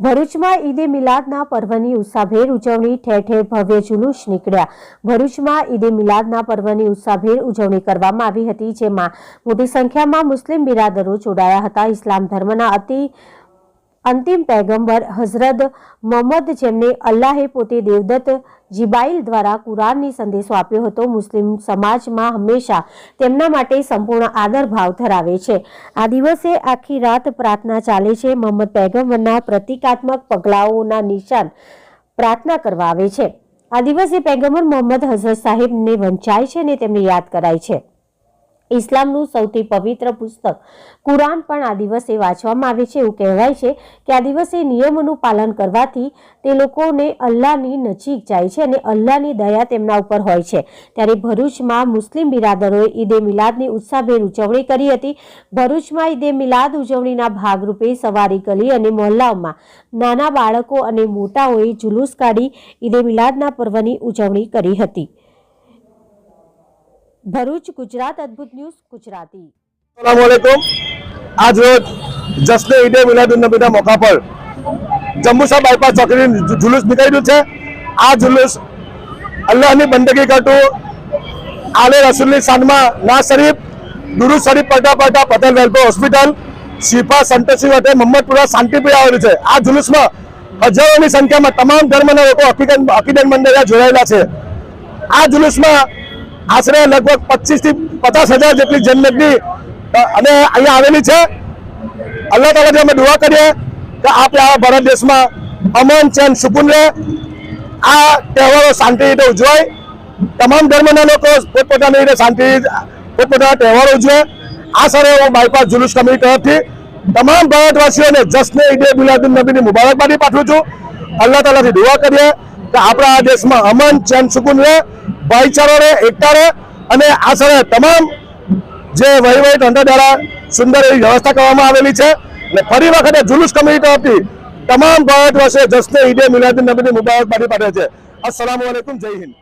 ભરૂચમાં ઈદે મિલાદના પર્વની ઉત્સાહભેર ઉજવણી, ઠેર ઠેર ભવ્ય જુલુસ નીકળ્યા. ભરૂચમાં ઈદે મિલાદના પર્વની ઉત્સાહભેર ઉજવણી કરવામાં આવી હતી, જેમાં મોટી સંખ્યામાં મુસ્લિમ બિરાદરો જોડાયા હતા. ઇસ્લામ ધર્મના અતિ અંતિમ પૈગંબર હઝરત મોહમ્મદ જેમને અલ્લાહે પોતે દેવદત્ત જીબાઈલ દ્વારા કુરાનની સંદેશો આપ્યો હતો, મુસ્લિમ સમાજમાં હંમેશા તેમના માટે સંપૂર્ણ આદર ભાવ ધરાવે છે. આ દિવસે આખી રાત પ્રાર્થના ચાલે છે. મોહમ્મદ પૈગંબરના પ્રતિકાત્મક પગલાઓના નિશાન પ્રાર્થના કરવા આવે છે. આ દિવસે પૈગંબર મોહમ્મદ હઝરત સાહેબને વંચાય છે અને તેમને યાદ કરાય છે. ઇસ્લામનું સૌથી પવિત્ર પુસ્તક. કુરાન પણ આ દિવસે વાંચવામાં આવે છે એવું કહેવાય છે કે આ દિવસે નિયમોનું પાલન કરવાથી તે લોકોને અલ્લાહની નજીક જાય છે અને અલ્લાહની દયા તેમના ઉપર હોય છે. ત્યારે ભરૂચમાં મુસ્લિમ બિરાદરોએ ઈદે મિલાદની ઉત્સાહભેર ઉજવણી કરી હતી. ભરૂચમાં ઈદે મિલાદ ઉજવણીના ભાગરૂપે સવારી ગલી અને મહોલ્લાઓમાં નાના બાળકો અને મોટાઓએ જુલુસ કાઢી ઈદે મિલાદના પર્વની ઉજવણી કરી હતી. ભરૂચ, ગુજરાત, અદ્ભુત ન્યૂઝ, ગુજરાતી. અસલામુઅલૈકુમ આજ ઈદે મિલાદુન્નબીના મોકા પર જંબુસા બાયપાસ ચોકડી જુલુસ નીકળ્યું છે. આ જુલુસ અલ્લાહની બંદગી કરતું આલે રસુલની શાનમાં ના શરીફ ગુરુ શરીફ પડતા પડતા પટેલ વેલફેર હોસ્પિટલ, શિફા સંતોષી વટે મહમ્મદપુરા શાંતિપુરા આવેલું છે. આ જુલુસમાં હજારોની સંખ્યામાં તમામ ધર્મના લોકો હકીકત હકીકત મંદિરે જોડાયેલા છે. આ જુલુસમાં આશરે લગભગ પચીસથી પચાસ હજાર જેટલી જનમેદની અને અહીંયા આવેલી છે. અલ્લાહ તાલાથી અમે દુઆ કરીએ કે આપણે આ ભારત દેશમાં અમન, ચેન, સુકૂન રહે. આ તહેવારો શાંતિ રીતે ઉજવાય. તમામ ધર્મના લોકો પોતપોતાની રીતે શાંતિ, પોતપોતાના તહેવારો ઉજવે. આ સરે હું બાયપાસ જુલુસ કમિટી તરફથી તમામ ભારતવાસીઓને જશ્ન ઈદે મિલાદુન નબીની મુબારકબાદી પાઠવું છું. અલ્લાહ તાલાથી દુઆ કરીએ કે આપણા આ દેશમાં અમન, ચેન, સુકૂન રહે. ભાઈચારો રહે એકતા રહે અને આ સરે તમામ જે વહીવટી તંત્ર દ્વારા સુંદર એવી વ્યવસ્થા કરવામાં આવેલી છે. અને ફરી વખતે જુલુસ કમિટી તરફથી તમામ ભારતવાસીઓ જશ્ન ઈદે મિલાદ નબીની મુબારકબાદી પાઠવે છે. અસલામ વાલેકુમ જય હિન્દ.